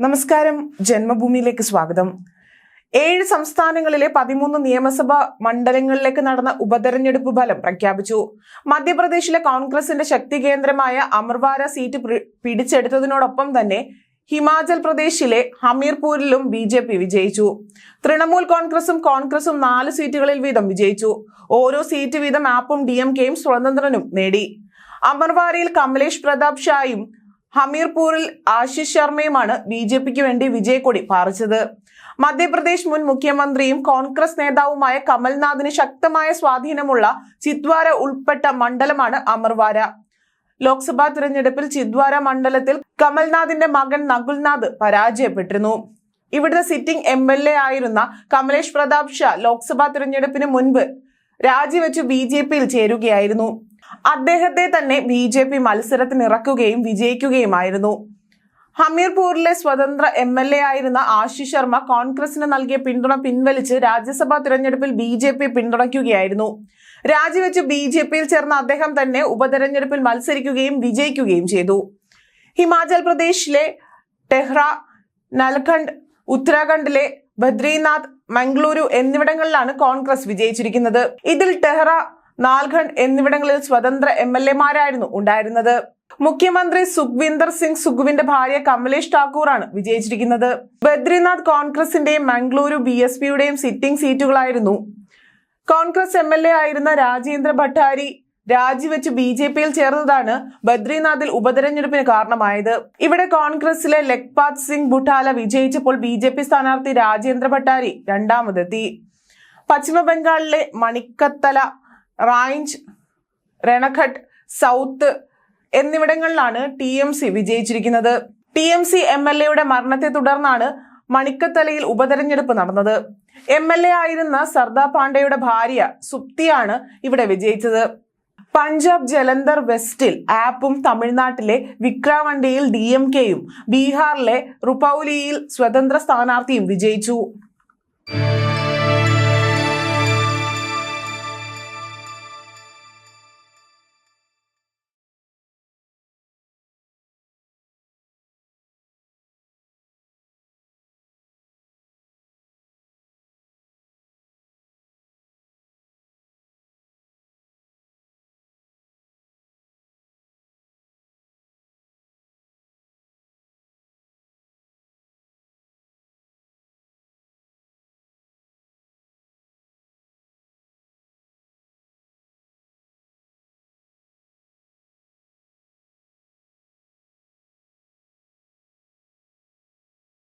നമസ്കാരം. ജന്മഭൂമിയിലേക്ക് സ്വാഗതം. ഏഴ് സംസ്ഥാനങ്ങളിലെ പതിമൂന്ന് നിയമസഭാ മണ്ഡലങ്ങളിലേക്ക് നടന്ന ഉപതെരഞ്ഞെടുപ്പ് ഫലം പ്രഖ്യാപിച്ചു. മധ്യപ്രദേശിലെ കോൺഗ്രസിന്റെ ശക്തി കേന്ദ്രമായ അമർവാര സീറ്റ് പിടിച്ചെടുത്തതിനോടൊപ്പം തന്നെ ഹിമാചൽ പ്രദേശിലെ ഹമീർപൂരിലും ബി ജെ പി വിജയിച്ചു. തൃണമൂൽ കോൺഗ്രസും കോൺഗ്രസും നാല് സീറ്റുകളിൽ വീതം വിജയിച്ചു. ഓരോ സീറ്റ് വീതം ആപ്പും ഡി എം കെയും സ്വതന്ത്രനും നേടി. അമർവാരയിൽ കമലേഷ് പ്രതാപ് ഷായും ഹമീർപൂരിൽ ആശിഷ് ശർമ്മയുമാണ് ബി ജെ പിക്ക് വേണ്ടി വിജയക്കൊടി പാറിച്ചത്. മധ്യപ്രദേശ് മുൻ മുഖ്യമന്ത്രിയും കോൺഗ്രസ് നേതാവുമായ കമൽനാഥിന് ശക്തമായ സ്വാധീനമുള്ള ചിദ്വാര ഉൾപ്പെട്ട മണ്ഡലമാണ് അമർവാര. ലോക്സഭാ തിരഞ്ഞെടുപ്പിൽ ചിദ്വാര മണ്ഡലത്തിൽ കമൽനാഥിന്റെ മകൻ നകുൽനാഥ് പരാജയപ്പെട്ടിരുന്നു. ഇവിടുത്തെ സിറ്റിംഗ് എം എൽ എ ആയിരുന്ന കമലേഷ് പ്രതാപ് ഷാ ലോക്സഭാ തിരഞ്ഞെടുപ്പിന് മുൻപ് രാജിവെച്ചു ബി ജെ പിയിൽ ചേരുകയായിരുന്നു. അദ്ദേഹത്തെ തന്നെ ബി ജെ പി മത്സരത്തിന് ഇറക്കുകയും വിജയിക്കുകയുമായിരുന്നു. ഹമീർപൂരിലെ സ്വതന്ത്ര എം എൽ എ ആയിരുന്ന ആശിഷ് ശർമ്മ കോൺഗ്രസിന് നൽകിയ പിന്തുണ പിൻവലിച്ച് രാജ്യസഭാ തിരഞ്ഞെടുപ്പിൽ ബി ജെ പി പിന്തുണയ്ക്കുകയായിരുന്നു. രാജിവെച്ച് ബി ജെ പിയിൽ ചേർന്ന അദ്ദേഹം തന്നെ ഉപതെരഞ്ഞെടുപ്പിൽ മത്സരിക്കുകയും വിജയിക്കുകയും ചെയ്തു. ഹിമാചൽ പ്രദേശിലെ ടെഹ്റ നൽഖണ്ഡ് ഉത്തരാഖണ്ഡിലെ ബദ്രീനാഥ് മംഗളൂരു എന്നിവിടങ്ങളിലാണ് കോൺഗ്രസ് വിജയിച്ചിരിക്കുന്നത്. ഇതിൽ ടെഹ്റ നാൽഖണ്ഡ് എന്നിവിടങ്ങളിൽ സ്വതന്ത്ര എം എൽ എമാരായിരുന്നു ഉണ്ടായിരുന്നത്. മുഖ്യമന്ത്രി സുഖ്വിന്ദർ സിംഗ് സുഖുവിന്റെ ഭാര്യ കമലേഷ് ഠാക്കൂറാണ് വിജയിച്ചിരിക്കുന്നത്. ബദ്രിനാഥ് കോൺഗ്രസിന്റെയും മംഗ്ലൂരു ബി എസ് പിയുടെയും സിറ്റിംഗ് സീറ്റുകളായിരുന്നു. കോൺഗ്രസ് എം എൽ എ ആയിരുന്ന രാജേന്ദ്ര ഭട്ടാരി രാജിവെച്ച് ബി ജെ പിയിൽ ചേർന്നതാണ് ബദ്രിനാഥിൽ ഉപതെരഞ്ഞെടുപ്പിന് കാരണമായത്. ഇവിടെ കോൺഗ്രസിലെ ലഖ്പാത് സിംഗ് ബുട്ടാല വിജയിച്ചപ്പോൾ ബി ജെ പി സ്ഥാനാർത്ഥി രാജേന്ദ്ര ഭട്ടാരി രണ്ടാമതെത്തി. പശ്ചിമ ബംഗാളിലെ മണിക്കത്തല റാഞ്ച് രണഘട്ട് സൗത്ത് എന്നിവിടങ്ങളിലാണ് T M C വിജയിച്ചിരിക്കുന്നത്. T M C M L എയുടെ മരണത്തെ തുടർന്നാണ് മണിക്കത്തലയിൽ ഉപതെരഞ്ഞെടുപ്പ് നടന്നത്. എം എൽ എ ആയിരുന്ന സർദാർ പാണ്ഡെയുടെ ഭാര്യ സുപ്തിയാണ് ഇവിടെ വിജയിച്ചത്. പഞ്ചാബ് ജലന്ധർ വെസ്റ്റിൽ ആപ്പും തമിഴ്നാട്ടിലെ വിക്രാവണ്ടിയിൽ ഡി എം കെയും ബീഹാറിലെ റുപൌലിയിൽ സ്വതന്ത്ര സ്ഥാനാർത്ഥിയും വിജയിച്ചു.